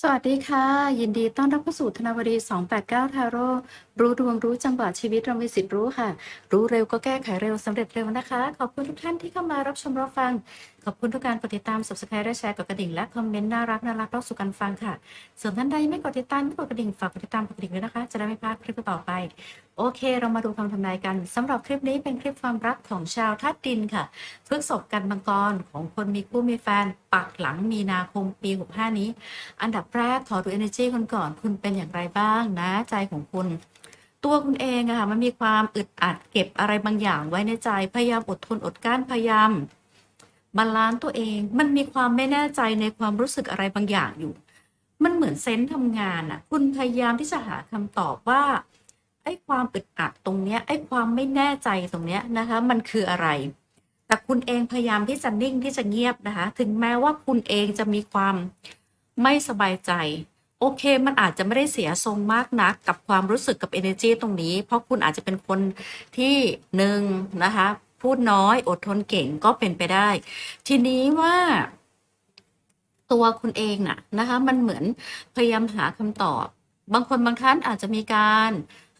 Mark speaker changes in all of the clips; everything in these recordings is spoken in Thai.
Speaker 1: สวัสดีค่ะ ยินดีต้อนรับเข้าสู่ธนวดี289 ทาโร่รู้ดวงรู้จังหวะชีวิตเรามีสิทธิ์รู้ค่ะ รู้เร็วก็แก้ไขเร็วสำเร็จเร็วนะคะ ขอบคุณทุกท่านที่เข้ามารับชมรับฟัง ขอบคุณทุกการกดติดตาม subscribe และแชร์กดกระดิ่งและคอมเมนต์น่ารักน่ารักเล่าสู่กันฟังค่ะส่วนท่านใดไม่กดติดตามไม่กดกระดิ่งฝากกดติดตามกดกระดิ่งด้วยนะคะ จะได้ไม่พลาดคลิปต่อไปโอเค เรามาดูคำทำนายกันสำหรับคลิปนี้เป็นคลิปความรักของชาวธาตุดินค่ะพฤกษบกันมังกรของคนมีคู่มีแฟน ปักหลังมีนาคมปี 65 นี้ อันดับแรกขอดู energy คนก่อน คุณเป็นอย่างไรบ้างนะ ใจของคุณ ตัวคุณเองอะค่ะมันมีความอึดอัดเก็บอะไรบางอย่างไว้ในใจ พยายามอดทนอดกั้นพยายามบาลานซ์ตัวเอง มันมีความไม่แน่ใจในความรู้สึกอะไรบางอย่างอยู่ มันเหมือนเซนส์ทำงานอะคุณพยายามที่จะหาคำตอบว่า ไอ้ความอึดอัดตรงเนี้ยไอ้ความไม่แน่ใจตรงเนี้ยนะคะ มันคืออะไร แต่คุณเองพยายามที่จะนิ่งที่จะเงียบนะคะ ถึงแม้ว่าคุณเองจะมีความไม่สบายใจ โอเค มันอาจจะไม่ได้เสียทรงมากนัก กับความรู้สึกกับ energy ตรงนี้ เพราะคุณอาจจะเป็นคนที่หนึ่งนะคะ พูดน้อยอดทนเก่งก็เป็นไปได้ ทีนี้ว่าตัวคุณเองน่ะนะคะ มันเหมือนพยายามหาคำตอบ บางคนบางท่านอาจจะมีการ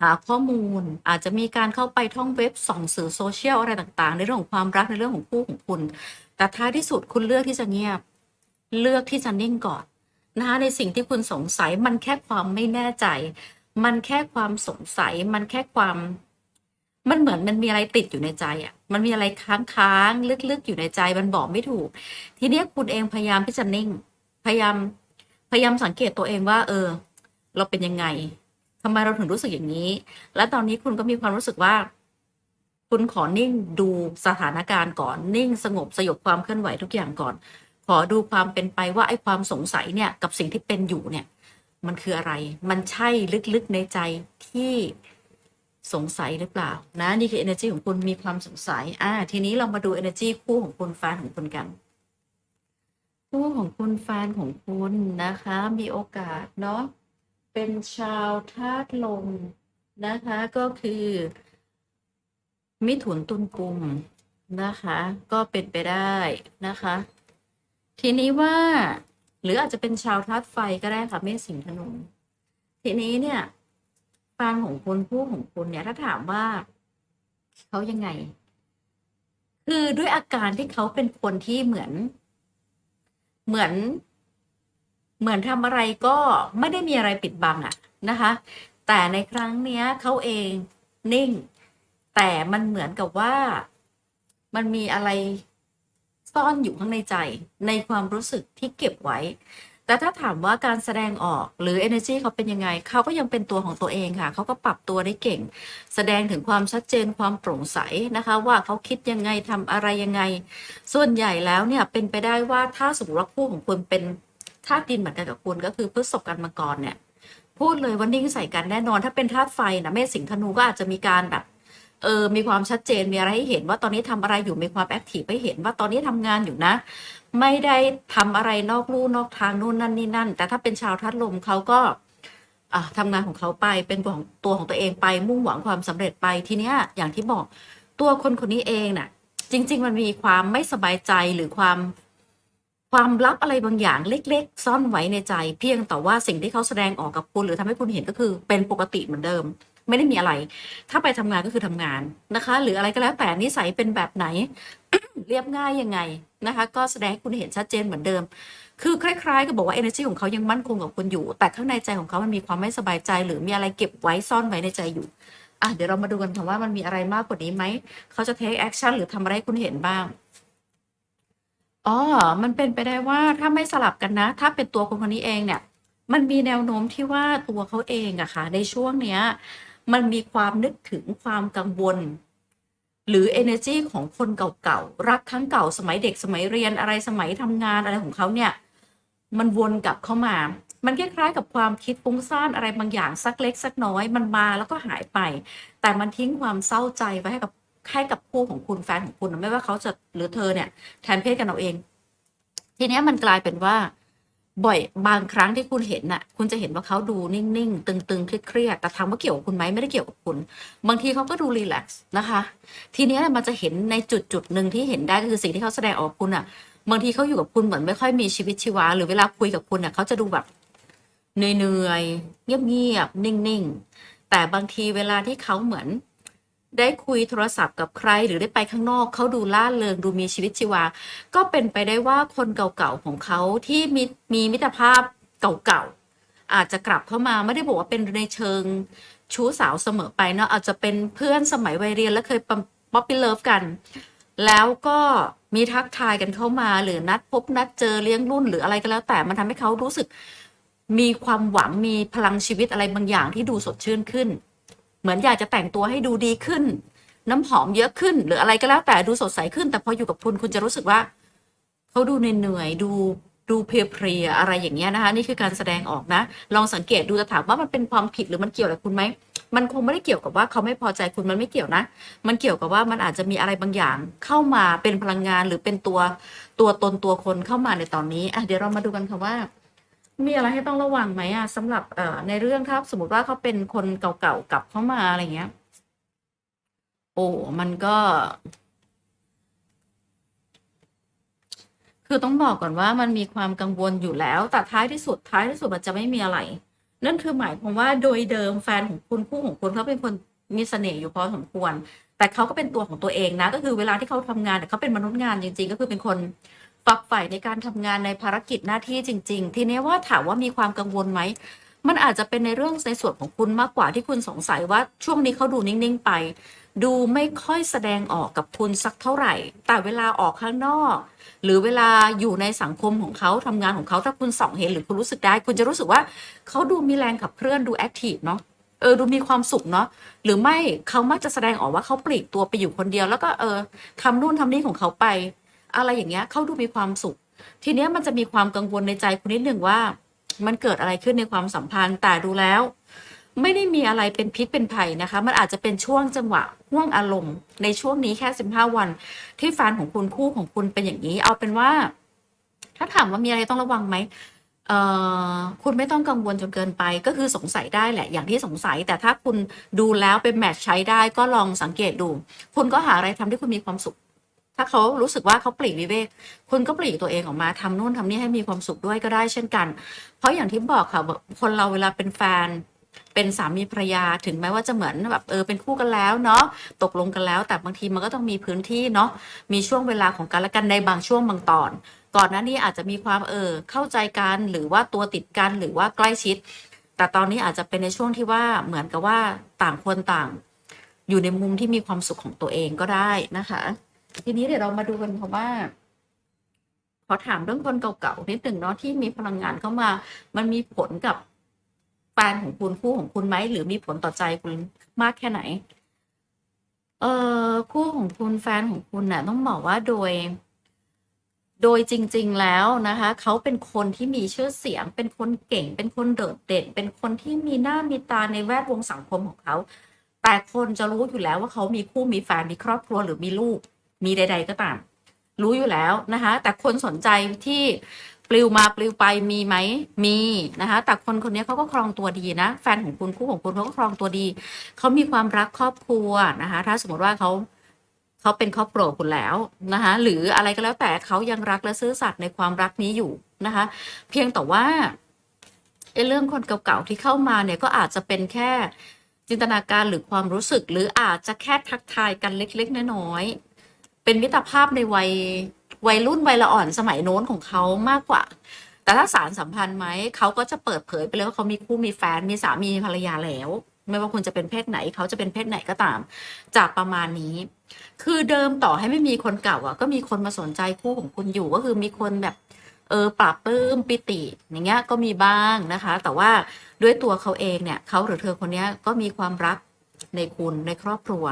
Speaker 1: หาข้อมูล อาจจะมีการเข้าไปท่องเว็บส่องสื่อโซเชียลอะไรต่างๆ ในเรื่องของความรักในเรื่องของคู่ของคุณ แต่ท้ายที่สุดคุณเลือกที่จะเงียบ เลือกที่จะนิ่งก่อนนะคะในสิ่งที่คุณสงสัยมันแค่ความไม่แน่ใจ มันแค่ความสงสัย มันแค่ความมันเหมือนมันมีอะไรติดอยู่ในใจอะ มันมีอะไรค้างๆลึกๆอยู่ในใจ มันบอกไม่ถูก ทีเนี้ยคุณเองพยายามที่จะนิ่ง พยายาม พยายามสังเกตตัวเองว่า เออ เราเป็นยังไง ทำไมเราถึงรู้สึกอย่างนี้ และตอนนี้คุณก็มีความรู้สึกว่า คุณขอนิ่งดูสถานการณ์ก่อนนิ่งสงบสยบความเคลื่อนไหวทุกอย่างก่อน ขอดูความเป็นไปว่าไอ้ความสงสัยเนี่ยกับสิ่งที่เป็นอยู่เนี่ย มันคืออะไร มันใช่ลึกๆในใจที่สงสัยหรือเปล่า นะ นี่คือ energy ของคุณมีความสงสัย อ่า ทีนี้เรามาดู energy คู่ของคุณแฟนของคุณกัน คู่ของคุณแฟนของคุณนะคะ มีโอกาสเนาะ เป็นชาวธาตุลมนะคะ ก็คือ มิถุนตุลกุมนะคะ ก็เป็นไปได้นะคะ ทีนี้ว่า หรืออาจจะเป็นชาวธาตุไฟก็ได้ค่ะเมษสิงห์ธนูทีนี้เนี่ยแฟนของคุณคู่ของคุณเนี่ย ถ้าถามว่าเขายังไง คือด้วยอาการที่เขาเป็นคนที่เหมือน เหมือน เหมือนทำอะไรก็ไม่ได้มีอะไรปิดบังอะนะคะ แต่ในครั้งเนี้ยเขาเองนิ่ง แต่มันเหมือนกับว่ามันมีอะไรซ่อนอยู่ข้างในใจ ในความรู้สึกที่เก็บไว้ แต่ถ้าถามว่าการแสดงออกหรือ energy เขาเป็นยังไง เขาก็ยังเป็นตัวของตัวเองค่ะ เขาก็ปรับตัวได้เก่ง แสดงถึงความชัดเจนความโปร่งใสนะคะ ว่าเขาคิดยังไงทำอะไรยังไง ส่วนใหญ่แล้วเนี่ยเป็นไปได้ว่าถ้าสมมติว่าคู่ของคุณเป็น ธาตุดินเหมือนกันกับคุณก็คือพฤษภกันมังกรเนี่ย พูดเลยว่านิ่งใส่กันแน่นอน ถ้าเป็นธาตุไฟนะเมษสิงห์ธนูก็อาจจะมีการแบบเออมีความชัดเจนมีอะไรให้เห็นว่าตอนนี้ทำอะไรอยู่มีความแอคทีฟให้เห็นว่าตอนนี้ทำงานอยู่นะ ไม่ได้ทำอะไรนอกลู่นอกทางนู่นนั่นนี่นั่น แต่ถ้าเป็นชาวธาตุลมเขาก็อะทำงานของเขาไปเป็นตัวของตัวของตัวเองไปมุ่งหวังความสำเร็จไปทีเนี้ยอย่างที่บอกตัวคนคนนี้เองน่ะจริง ๆ มันมีความไม่สบายใจหรือความ ความลับอะไรบางอย่างเล็ก ๆ ซ่อนไว้ในใจ เพียงแต่ว่าสิ่งที่เขาแสดงออกกับคุณหรือทำให้คุณเห็นก็คือเป็นปกติเหมือนเดิม ไม่ได้มีอะไร ถ้าไปทำงานก็คือทำงานนะคะ หรืออะไรก็แล้วแต่นิสัยเป็นแบบไหน เรียบง่ายยังไงนะคะ ก็แสดงให้คุณเห็นชัดเจนเหมือนเดิม คือคล้าย ๆ กับบอกว่า energy ของเขายังมั่นคงกับคุณอยู่ แต่ข้างในใจของเขามันมีความไม่สบายใจ หรือมีอะไรเก็บไว้ซ่อนไว้ในใจอยู่อะเดี๋ยวเรามาดูกันค่ะว่ามันมีอะไรมากกว่านี้ไหมเขาจะ take action หรือทำอะไรให้คุณเห็นบ้าง อ๋อ มันเป็นไปได้ว่าถ้าไม่สลับกันนะ ถ้าเป็นตัวคนคนนี้เองเนี่ย มันมีแนวโน้มที่ว่าตัวเขาเองอะค่ะ ในช่วงเนี้ย มันมีความนึกถึงความกังวล หรือ energy ของคนเก่าๆ รักครั้งเก่าสมัยเด็กสมัยเรียนอะไรสมัยทำงานอะไรของเขาเนี่ย มันวนกลับเข้ามา มันคล้ายๆกับความคิดฟุ้งซ่านอะไรบางอย่างสักเล็กสักน้อย มันมาแล้วก็หายไป แต่มันทิ้งความเศร้าใจไว้ให้กับ ให้กับคู่ของคุณแฟนของคุณไม่ว่าเขาจะหรือเธอเนี่ย แทนเพศกันเอาเอง ทีนี้มันกลายเป็นว่า บ่อยบางครั้งที่คุณเห็นน่ะ คุณจะเห็นว่าเขาดูนิ่งๆ ตึงๆเครียดๆแต่ถามว่าเกี่ยวกับคุณไหมไม่ได้เกี่ยวกับคุณ บางทีเขาก็ดูรีแลกซ์นะคะ ทีนี้มันจะเห็นในจุดจุดๆหนึ่งที่เห็นได้ก็คือสิ่งที่เขาแสดงออกคุณอะ บางทีเขาอยู่กับคุณเหมือนไม่ค่อยมีชีวิตชีวา หรือเวลาคุยกับคุณอะเขาจะดูแบบเหนื่อยๆเงียบๆนิ่งๆแต่บางทีเวลาที่เขาเหมือน ได้คุยโทรศัพท์กับใคร หรือได้ไปข้างนอกเขาดูล่าเริงดูมีชีวิตชีวา ก็เป็นไปได้ว่าคนเก่าๆของเขาที่มีมีมิตรภาพเก่าๆอาจจะกลับเข้ามาไม่ได้บอกว่าเป็นในเชิงชู้สาวเสมอไปเนาะอาจจะเป็นเพื่อนสมัยวัยเรียนแล้วเคยป๊อปปี้เลิฟกัน แล้วก็มีทักทายกันเข้ามา หรือนัดพบนัดเจอเลี้ยงรุ่นหรืออะไรก็แล้ว แต่มันทำให้เขารู้สึกมีความหวังมีพลังชีวิตอะไรบางอย่างที่ดูสดชื่นขึ้น เหมือนอยากจะแต่งตัวให้ดูดีขึ้น น้ำหอมเยอะขึ้น หรืออะไรก็แล้วแต่ดูสดใสขึ้น แต่พออยู่กับคุณคุณจะรู้สึกว่าเขาดูเหนื่อยดูดูเพลียๆอะไรอย่างเงี้ยนะคะ นี่คือการแสดงออกนะ ลองสังเกตดูจะถามว่ามันเป็นความผิดหรือมันเกี่ยวอะไรคุณไหมมันคงไม่ได้เกี่ยวกับว่าเขาไม่พอใจคุณมันไม่เกี่ยวนะ มันเกี่ยวกับว่ามันอาจจะมีอะไรบางอย่างเข้ามาเป็นพลังงานหรือเป็นตัวตัวตนตัวคนเข้ามาในตอนนี้อะเดี๋ยวเรามาดูกันค่ะว่า มีอะไรให้ต้องระวังไหมอะสำหรับเอ่อในเรื่องถ้าสมมติว่าเขาเป็นคนเก่าๆกลับเข้ามาอะไรเงี้ย โอ้ มันก็ คือต้องบอกก่อนว่ามันมีความกังวลอยู่แล้ว แต่ท้ายที่สุดท้ายที่สุดมันจะไม่มีอะไร นั่นคือหมายความว่าโดยเดิมแฟนของคุณคู่ของคุณเขาเป็นคนมีเสน่ห์อยู่พอสมควร แต่เขาก็เป็นตัวของตัวเองนะ ก็คือเวลาที่เขาทำงานเนี่ยเขาเป็นมนุษย์งานจริง ๆ ก็คือเป็นคน ฝักใฝ่ในการทำงานในภารกิจหน้าที่จริง ๆ ทีนี้ว่าถามว่ามีความกังวลไหม มันอาจจะเป็นในเรื่องในส่วนของคุณมากกว่าที่คุณสงสัยว่าช่วงนี้เขาดูนิ่งๆไป ดูไม่ค่อยแสดงออกกับคุณสักเท่าไหร่ แต่เวลาออกข้างนอก หรือเวลาอยู่ในสังคมของเขาทำงานของเขาถ้าคุณส่องเห็นหรือคุณรู้สึกได้ คุณจะรู้สึกว่าเขาดูมีแรงขับเคลื่อนดูแอคทีฟเนาะเออดูมีความสุขเนาะหรือไม่เขามักจะแสดงออกว่าเขาปลีกตัวไปอยู่คนเดียว แล้วก็เออทำนู่นทำนี่ของเขาไป อะไรอย่างเงี้ยเขาดูมีความสุข ทีเนี้ยมันจะมีความกังวลในใจคุณนิดหนึ่งว่า มันเกิดอะไรขึ้นในความสัมพันธ์แต่ดูแล้ว ไม่ได้มีอะไรเป็นพิษเป็นภัยนะคะ มันอาจจะเป็นช่วงจังหวะห่วงอารมณ์ ในช่วงนี้แค่ 15 วัน ที่แฟนของคุณคู่ของคุณเป็นอย่างนี้ เอาเป็นว่า ถ้าถามว่ามีอะไรต้องระวังไหมคุณไม่ต้องกังวลจนเกินไปก็คือสงสัยได้แหละอย่างที่สงสัย แต่ถ้าคุณดูแล้วเป็นแมทช์ใช้ได้ก็ลองสังเกตดู คุณก็หาอะไรทำที่คุณมีความสุข ถ้าเขารู้สึกว่าเขาปลีกวิเวก คุณก็ปลีกตัวเองออกมาทำนู่นทำนี่ให้มีความสุขด้วยก็ได้เช่นกัน เพราะอย่างที่บอกค่ะคนเราเวลาเป็นแฟน เป็นสามีภรรยาถึงแม้ว่าจะเหมือนแบบเออเป็นคู่กันแล้วเนาะตกลงกันแล้ว แต่บางทีมันก็ต้องมีพื้นที่เนาะมีช่วงเวลาของกันและกันในบางช่วงบางตอน ก่อนหน้านี้อาจจะมีความเออเข้าใจกันหรือว่าตัวติดกันหรือว่าใกล้ชิด แต่ตอนนี้อาจจะเป็นในช่วงที่ว่าเหมือนกับว่าต่างคนต่าง อยู่ในมุมที่มีความสุขของตัวเองก็ได้นะคะ ทีนี้เดี๋ยวเรามาดูกันค่ะว่า ขอถามเรื่องคนเก่าๆนิดหนึ่งเนาะที่มีพลังงานเข้ามา มันมีผลกับแฟนของคุณคู่ของคุณไหมหรือมีผลต่อใจคุณมากแค่ไหน เออคู่ของคุณแฟนของคุณน่ะ ต้องบอกว่าโดย โดยจริง ๆแล้วนะคะ เขาเป็นคนที่มีชื่อเสียง เป็นคนเก่ง เป็นคนโดดเด่น เป็นคนที่มีหน้ามีตาในแวดวงสังคมของเขา แต่คนจะรู้อยู่แล้วว่าเขามีคู่มีแฟนมีครอบครัวหรือมีลูก มีใด ๆ ก็ตาม รู้อยู่แล้วนะคะ แต่คนสนใจที่ปลิวมาปลิวไปมีไหมมีนะคะ แต่คนคนนี้เขาก็ครองตัวดีนะ แฟนของคุณคู่ของคุณเขาก็ครองตัวดีเขามีความรักครอบครัวนะคะ ถ้าสมมติว่าเขาเขาเป็นครอบครัวคุณแล้วนะคะหรืออะไรก็แล้วแต่เขายังรักและซื่อสัตย์ในความรักนี้อยู่นะคะ เพียงแต่ว่าไอ้เรื่องคนเก่าๆที่เข้ามาเนี่ยก็อาจจะเป็นแค่จินตนาการหรือความรู้สึก หรืออาจจะแค่ทักทายกันเล็ก ๆ น้อยๆ เป็นมิตรภาพในวัยวัยรุ่นวัยละอ่อนสมัยโน้นของเขามากกว่า แต่ถ้าสารสัมพันธ์ไหมเขาก็จะเปิดเผยไปเลยว่าเขามีคู่มีแฟนมีสามีภรรยาแล้ว ไม่ว่าคุณจะเป็นเพศไหนเขาจะเป็นเพศไหนก็ตาม จากประมาณนี้ คือเดิมต่อให้ไม่มีคนเก่าอะ ก็มีคนมาสนใจคู่ของคุณอยู่ก็คือมีคนแบบเออปราบปลื้มปิติ อย่างเงี้ยก็มีบ้างนะคะ แต่ว่าด้วยตัวเขาเองเนี่ยเขาหรือเธอคนนี้ก็มีความรัก ในคุณในครอบครัว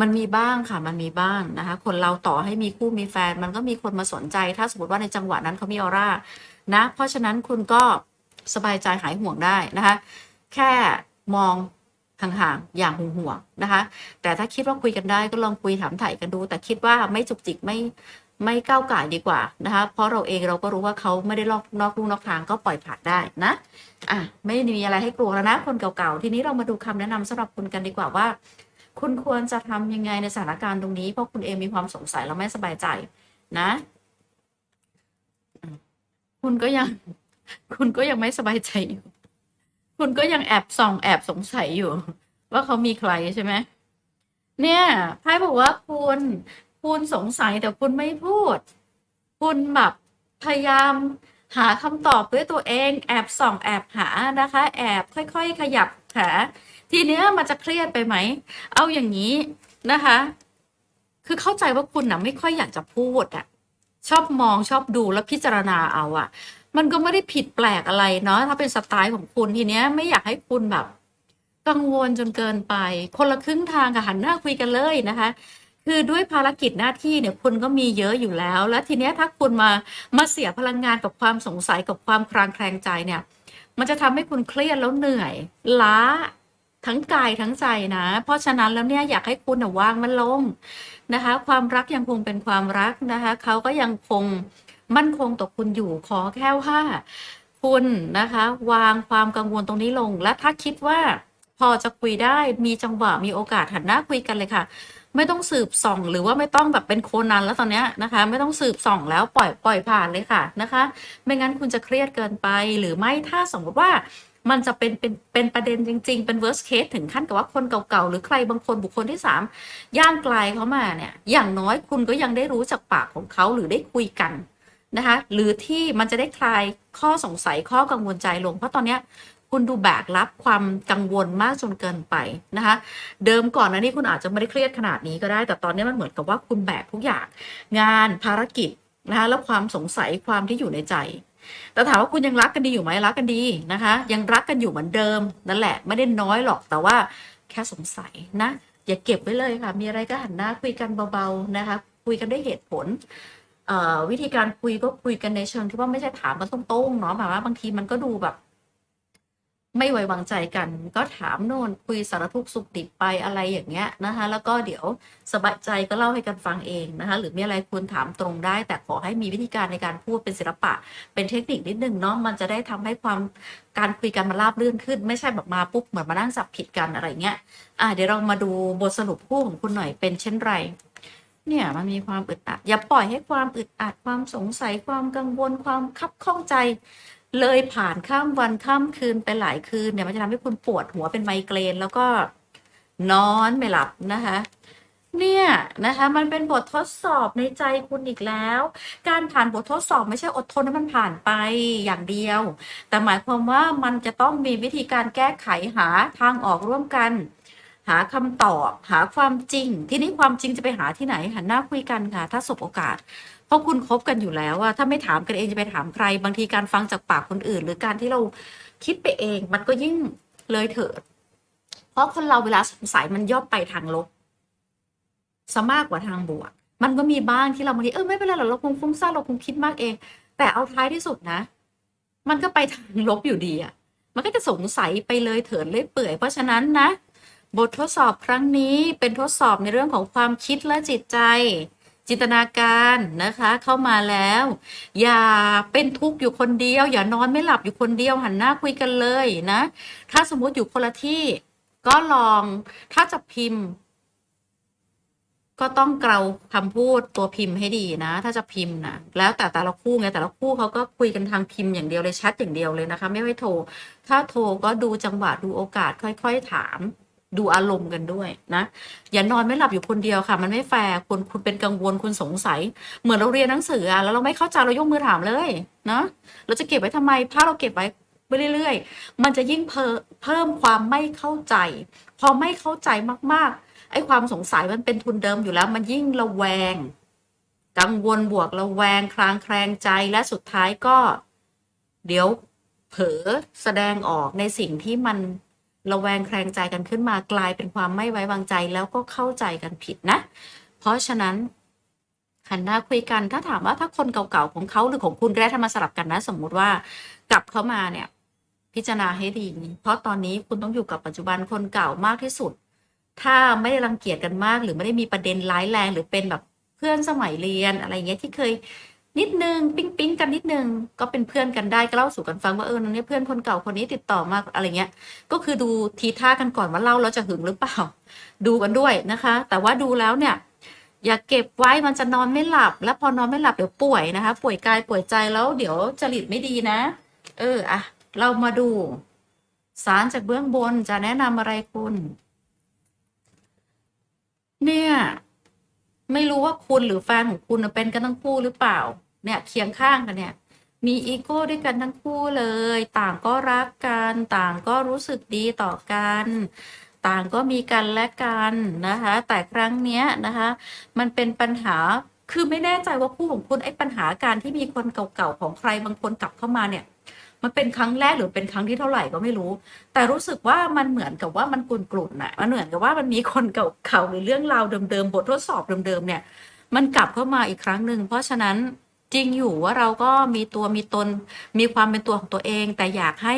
Speaker 1: มันมีบ้างค่ะ มันมีบ้างนะคะ คนเราต่อให้มีคู่มีแฟน มันก็มีคนมาสนใจ ถ้าสมมติว่าในจังหวะนั้นเขามีออร่านะ เพราะฉะนั้นคุณก็สบายใจหายห่วงได้นะคะ แค่มองห่างๆ อย่างห่วงๆนะคะ แต่ถ้าคิดว่าคุยกันได้ก็ลองคุยถามถ่ายกันดู แต่คิดว่าไม่จุกจิกไม่ ไม่ก้าวไก่ดีกว่านะคะ เพราะเราเองเราก็รู้ว่าเขาไม่ได้ลอกนอกลู่นอกทางก็ปล่อยผ่านได้นะอะไม่มีอะไรให้กลัวแล้วนะ คนเก่าๆ ทีนี้เรามาดูคำแนะนำสำหรับคุณกันดีกว่าว่า คุณควรจะทำยังไงในสถานการณ์ตรงนี้ เพราะคุณเองมีความสงสัยแล้วไม่สบายใจนะ คุณก็ยัง คุณก็ยังไม่สบายใจอยู่ คุณก็ยังแอบส่องแอบสงสัยอยู่ ว่าเขามีใครใช่ไหมเนี่ยไพ่บอกว่าคุณ คุณสงสัยแต่คุณไม่พูด คุณแบบพยายามหาคำตอบด้วยตัวเอง แอบส่องแอบหานะคะ แอบค่อยๆ ขยับหาทีเนี้ยมันจะเครียดไปไหม เอาอย่างนี้นะคะ คือเข้าใจว่าคุณนะไม่ค่อยอยากจะพูดอะชอบมองชอบดูแล้วพิจารณาเอาอะมันก็ไม่ได้ผิดแปลกอะไรเนาะถ้าเป็นสไตล์ของคุณทีเนี้ยไม่อยากให้คุณแบบ กังวลจนเกินไป คนละครึ่งทางกับหันหน้าคุยกันเลยนะคะ คือด้วยภารกิจหน้าที่เนี่ยคุณก็มีเยอะอยู่แล้ว แล้วทีเนี้ยถ้าคุณมามาเสียพลังงานกับความสงสัยกับความคลางแคลงใจเนี่ย มันจะทำให้คุณเครียดแล้วเหนื่อย ล้าทั้งกายทั้งใจนะ เพราะฉะนั้นแล้วเนี่ยอยากให้คุณวางมันลงนะคะ ความรักยังคงเป็นความรักนะคะเขาก็ยังคงมั่นคงต่อคุณอยู่ขอแค่ว่าคุณนะคะ วางความกังวลตรงนี้ลง และถ้าคิดว่าพอจะคุยได้มีจังหวะมีโอกาสหันหน้าคุยกันเลยค่ะ ไม่ต้องสืบส่อง หรือว่าไม่ต้องแบบเป็นโคนันแล้วตอนเนี้ยนะคะ ไม่ต้องสืบส่องแล้วปล่อยปล่อยผ่านเลยค่ะนะคะ ไม่งั้นคุณจะเครียดเกินไปหรือไม่ถ้าสมมติว่ามันจะเป็นเป็นเป็นประเด็นจริง ๆ เป็น worst case ถึงขั้นกับว่าคนเก่าๆ หรือใครบางคนบุคคลที่สามย่างไกลเขามาเนี่ย อย่างน้อยคุณก็ยังได้รู้จากปากของเขาหรือได้คุยกันนะคะ หรือที่มันจะได้คลายข้อสงสัยข้อกังวลใจลง เพราะตอนเนี้ย คุณดูแบกรับความกังวลมากจนเกินไปนะคะ เดิมก่อนนะนี่คุณอาจจะไม่ได้เครียดขนาดนี้ก็ได้ แต่ตอนนี้มันเหมือนกับว่าคุณแบกทุกอย่าง งานภารกิจนะคะแล้วความสงสัยความที่อยู่ในใจ แต่ถามว่าคุณยังรักกันดีอยู่ไหมรักกันดีนะคะ ยังรักกันอยู่เหมือนเดิมนั่นแหละไม่ได้น้อยหรอกแต่ว่าแค่สงสัยนะอย่าเก็บไว้เลยค่ะ มีอะไรก็หันหน้าคุยกันเบาๆนะคะ คุยกันด้วยเหตุผลวิธีการคุยก็คุยกันในเชิงที่ว่าไม่ใช่ถามมันตรงๆเนาะแบบว่าบางทีมันก็ดูแบบ ไม่ไว้วางใจกัน ก็ถามโน่นคุยสารทุกสุขดิบไปอะไรอย่างเงี้ยนะคะ แล้วก็เดี๋ยวสบายใจก็เล่าให้กันฟังเองนะคะ หรือมีอะไรคุณถามตรงได้ แต่ขอให้มีวิธีการในการพูดเป็นศิลปะ เป็นเทคนิคนิดนึงเนาะมันจะได้ทำให้ความการคุยกันมันราบรื่นขึ้น ไม่ใช่แบบมาปุ๊บเหมือนมานั่งจับผิดกันอะไรเงี้ยอะเดี๋ยวเรามาดูบทสรุปคู่ของคุณหน่อยเป็นเช่นไรเนี่ยมันมีความอึดอัด อย่าปล่อยให้ความอึดอัดความสงสัยความกังวลความคับข้องใจ เลยผ่านข้ามวันข้ามคืนไปหลายคืนเนี่ยมันจะทำให้คุณปวดหัวเป็นไมเกรน แล้วก็นอนไม่หลับนะคะ เนี่ยนะคะมันเป็นบททดสอบในใจคุณอีกแล้ว การผ่านบททดสอบไม่ใช่อดทนให้มันผ่านไปอย่างเดียว แต่หมายความว่ามันจะต้องมีวิธีการแก้ไขหาทางออกร่วมกัน หาคำตอบ หาความจริง ที่นี้ความจริงจะไปหาที่ไหนหันหน้าคุยกันค่ะ ถ้าสบโอกาส ราะคุณคบกันอยู่แล้วว่าถ้าไม่ถามกันเองจะไปถามใคร บางทีการฟังจากปากคนอื่น หรือการที่เราคิดไปเอง มันก็ยิ่งเลยเถิด เพราะคนเราเวลาสงสัยมันย่อมไปทางลบซะมากกว่าทางบวก มันก็มีบ้างที่เราบางทีเออไม่เป็นไรหรอกเราคงฟุ้งซ่านเราคงคิดมากเอง แต่เอาท้ายที่สุดนะ มันก็ไปทางลบอยู่ดีอะมันก็จะสงสัยไปเลยเถิดเลยเปื่อย เพราะฉะนั้นนะ บททดสอบครั้งนี้เป็นทดสอบในเรื่องของความคิดและจิตใจ จินตนาการนะคะเข้ามาแล้ว อย่าเป็นทุกข์อยู่คนเดียว อย่านอนไม่หลับอยู่คนเดียวหันหน้าคุยกันเลยนะ ถ้าสมมุติอยู่คนละที่ก็ลองถ้าจะพิมพ์ ก็ต้องเกลาคำพูดตัวพิมพ์ให้ดีนะ ถ้าจะพิมพ์นะแล้วแต่แต่ละคู่ไงแต่ละคู่เขาก็คุยกันทางพิมพ์อย่างเดียวเลยชัดอย่างเดียวเลยนะคะ ไม่ให้โทร ถ้าโทรก็ดูจังหวะดูโอกาสค่อย ๆ ถาม ดูอารมณ์กันด้วยนะ อย่านอนไม่หลับอยู่คนเดียวค่ะ มันไม่แฟร์คุณคุณเป็นกังวลคุณสงสัย เหมือนเราเรียนหนังสืออะแล้วเราไม่เข้าใจเรายกมือถามเลยเนาะเราจะเก็บไว้ทำไมถ้าเราเก็บไว้ไปเรื่อย ๆ มันจะยิ่งเพิ่มเพิ่มความไม่เข้าใจพอไม่เข้าใจมากๆไอ้ความสงสัยมันเป็นทุนเดิมอยู่แล้ว มันยิ่งระแวง กังวลบวกระแวงคลางแคลงใจและสุดท้ายก็ เดี๋ยวเผลอแสดงออกในสิ่งที่มัน ระแวงแคลงใจกันขึ้นมากลายเป็นความไม่ไว้วางใจแล้วก็เข้าใจกันผิดนะ เพราะฉะนั้นหันหน้าคุยกันถ้าถามว่าถ้าคนเก่าๆของเขาหรือของคุณก็ได้ถ้ามาสลับกันนะ สมมุติว่ากลับเข้ามาเนี่ย พิจารณาให้ดี เพราะตอนนี้คุณต้องอยู่กับปัจจุบันคนเก่ามากที่สุด ถ้าไม่ได้รังเกียจกันมาก หรือไม่ได้มีประเด็นร้ายแรงหรือเป็นแบบเพื่อนสมัยเรียนอะไรเงี้ยที่เคย นิดนึงปิ๊งปิ๊งกันนิดนึงก็เป็นเพื่อนกันได้ก็เล่าสู่กันฟังว่าเออเนี่ยเพื่อนคนเก่าคนนี้ติดต่อมาอะไรเงี้ย ก็คือดูทีท่ากันก่อนว่าเล่าแล้วจะหึงหรือเปล่า ดูกันด้วยนะคะ แต่ว่าดูแล้วเนี่ย อย่าเก็บไว้มันจะนอนไม่หลับ แล้วพอนอนไม่หลับเดี๋ยวป่วยนะคะ ป่วยกายป่วยใจแล้วเดี๋ยวจริตไม่ดีนะ เอออะเรามาดู สารจากเบื้องบนจะแนะนำอะไรคุณ เนี่ย ไม่รู้ว่าคุณหรือแฟนของคุณเป็นกันทั้งคู่หรือเปล่า เนี่ยเคียงข้างกันเนี่ยมีอีโก้ด้วยกันทั้งคู่เลย ต่างก็รักกัน ต่างก็รู้สึกดีต่อกัน ต่างก็มีกันและกันนะคะ แต่ครั้งเนี้ยนะคะ มันเป็นปัญหา คือไม่แน่ใจว่าคู่ของคุณไอ้ปัญหาการที่มีคนเก่าๆของใครบางคนกลับเข้ามาเนี่ย มันเป็นครั้งแรกหรือเป็นครั้งที่เท่าไหร่ก็ไม่รู้ แต่รู้สึกว่ามันเหมือนกับว่ามันกลุ่นๆน่ะ มันเหมือนกับว่ามันมีคนเก่าๆหรือเรื่องราวเดิมๆบททดสอบเดิมๆเนี่ย มันกลับเข้ามาอีกครั้งหนึ่งเพราะฉะนั้น จริงอยู่ว่าเราก็มีตัวมีตน มีความเป็นตัวของตัวเอง แต่อยากให้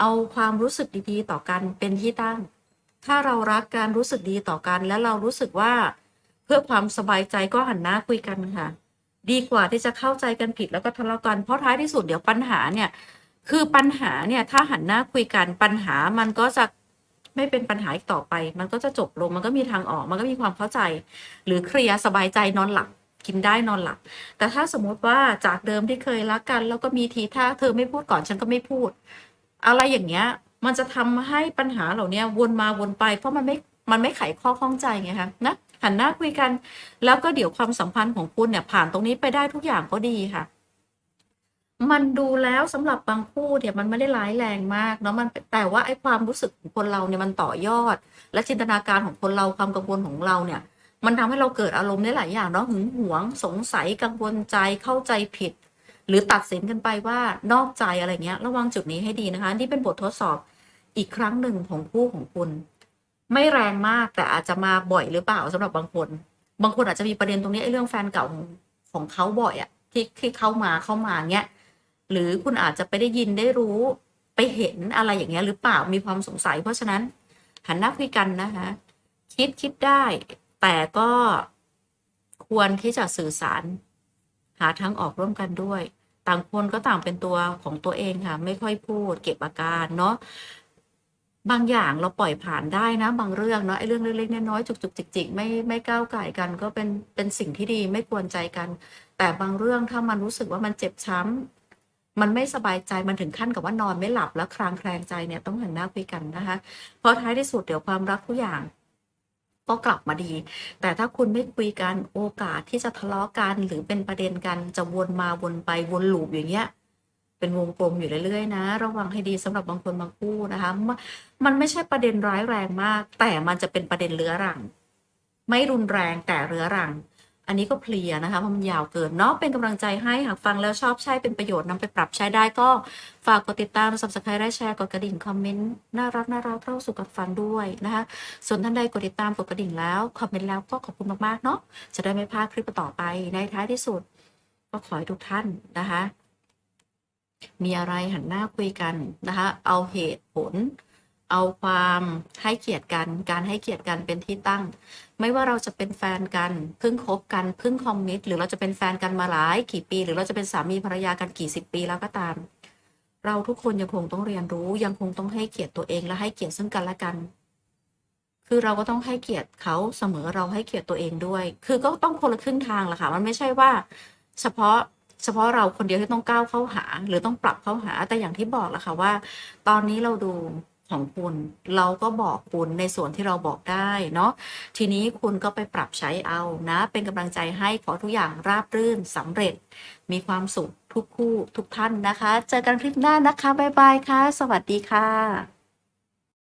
Speaker 1: เอาความรู้สึกดีๆ ต่อกันเป็นที่ตั้ง ถ้าเรารักกันรู้สึกดีต่อกัน แล้วเรารู้สึกว่าเพื่อความสบายใจก็หันหน้าคุยกันค่ะ ดีกว่าที่จะเข้าใจกันผิดแล้วก็ทะเลาะกันเพราะท้ายที่สุดเดี๋ยวปัญหาเนี่ย คือปัญหาเนี่ยถ้าหันหน้าคุยกันปัญหามันก็จะไม่เป็นปัญหาอีกต่อไป มันก็จะจบลงมันก็มีทางออกมันก็มีความเข้าใจ หรือเคลียร์สบายใจนอนหลับ กินได้นอนหลับ แต่ถ้าสมมติว่าจากเดิมที่เคยรักกัน แล้วก็มีทีท่าเธอไม่พูดก่อนฉันก็ไม่พูด อะไรอย่างเงี้ย มันจะทำให้ปัญหาเหล่านี้วนมาวนไป เพราะมันไม่มันไม่ไขข้อข้องใจไงคะนะหันหน้าคุยกัน แล้วก็เดี๋ยวความสัมพันธ์ของคุณเนี่ย ผ่านตรงนี้ไปได้ทุกอย่างก็ดีค่ะ มันดูแล้วสำหรับบางคู่เนี่ยมันไม่ได้ร้ายแรงมากเนาะมันแต่ว่าไอ้ความรู้สึกของคนเราเนี่ยมันต่อยอด และจินตนาการของคนเราความกังวลของเราเนี่ย มันทำให้เราเกิดอารมณ์ได้หลายอย่างเนาะหึงหวงสงสัยกังวลใจเข้าใจผิด หรือตัดสินกันไปว่านอกใจอะไรเงี้ย ระวังจุดนี้ให้ดีนะคะนี่เป็นบททดสอบอีกครั้งหนึ่งของคู่ของคุณ ไม่แรงมากแต่อาจจะมาบ่อยหรือเปล่าสำหรับบางคน บางคนอาจจะมีประเด็นตรงนี้ไอ้เรื่องแฟนเก่าของของเขาบ่อยอะที่ที่เข้ามาเข้ามาเงี้ยหรือคุณอาจจะไปได้ยินได้รู้ไปเห็นอะไรอย่างเงี้ยหรือเปล่ามีความสงสัย เพราะฉะนั้นหันหน้าคุยกันนะคะคิดคิดได้ แต่ก็ควรที่จะสื่อสาร หาทางออกร่วมกันด้วย ต่างคนก็ต่างเป็นตัวของตัวเองค่ะ ไม่ค่อยพูด เก็บอาการเนาะบางอย่างเราปล่อยผ่านได้นะ บางเรื่องเนาะไอ้เรื่องเล็กๆน้อยๆจุกๆจิกๆไม่ไม่ก้าวไก่กัน ก็เป็นเป็นสิ่งที่ดีไม่ควรใจกัน แต่บางเรื่องถ้ามันรู้สึกว่ามันเจ็บช้ำมันไม่สบายใจมันถึงขั้นกับว่านอนไม่หลับแล้วคลางแคลงใจเนี่ยต้องหันหน้าคุยกันนะคะเพราะท้ายที่สุดเดี๋ยวความรักทุกอย่าง ก็กลับมาดี แต่ถ้าคุณไม่คุยกันโอกาสที่จะทะเลาะกัน หรือเป็นประเด็นกันจะวนมาวนไปวนลูปอย่างเงี้ยเป็นวงกลมอยู่เรื่อยๆนะ ระวังให้ดีสำหรับบางคนบางคู่นะคะมมันไม่ใช่ประเด็นร้ายแรงมาก แต่มันจะเป็นประเด็นเรื้อรัง ไม่รุนแรงแต่เรื้อรัง อันนี้ก็เพลียนะคะเพราะมันยาวเกินเนาะเป็นกำลังใจให้หากฟังแล้วชอบใช้เป็นประโยชน์นำไปปรับใช้ได้ก็ฝากกดติดตาม subscribe แลแชร์กดกระดิ่งคอมเมนต์น่ารักน่ารักเล่าสู่กันฟังด้วยนะคะ ส่วนท่านใดกดติดตามกดกระดิ่งแล้วคอมเมนต์แล้วก็ขอบคุณมากๆเนาะจะได้ไม่พลาดคลิปต่อไปในท้ายที่สุด ก็ขอให้ทุกท่านนะคะ มีอะไรหันหน้าคุยกันนะคะ เอาเหตุผล เอาความให้เกียรติกัน การให้เกียรติกันเป็นที่ตั้ง ไม่ว่าเราจะเป็นแฟนกันเพิ่งคบกันเพิ่งคอมมิตหรือเราจะเป็นแฟนกันมาหลายกี่ปี หรือเราจะเป็นสามีภรรยากันกี่สิบปีแล้วก็ตาม เราทุกคนยังคงต้องเรียนรู้ยังคงต้องให้เกียรติตัวเองและให้เกียรติซึ่งกันและกัน คือเราก็ต้องให้เกียรติเขาเสมอเราให้เกียรติตัวเองด้วย คือก็ต้องคนละครึ่งทางแหละค่ะมันไม่ใช่ว่า เฉพาะเฉพาะเราคนเดียวที่ต้องก้าวเข้าหา หรือต้องปรับเข้าหาแต่อย่างที่บอกแหละค่ะว่า ตอนนี้เราดู ของคุณ เราก็บอกคุณในส่วนที่เราบอกได้เนาะทีนี้คุณก็ไปปรับใช้เอานะ เป็นกำลังใจให้ขอทุกอย่างราบรื่นสำเร็จ มีความสุขทุกคู่ทุกท่านนะคะ เจอกันคลิปหน้านะคะ บ๊ายบายค่ะ สวัสดีค่ะ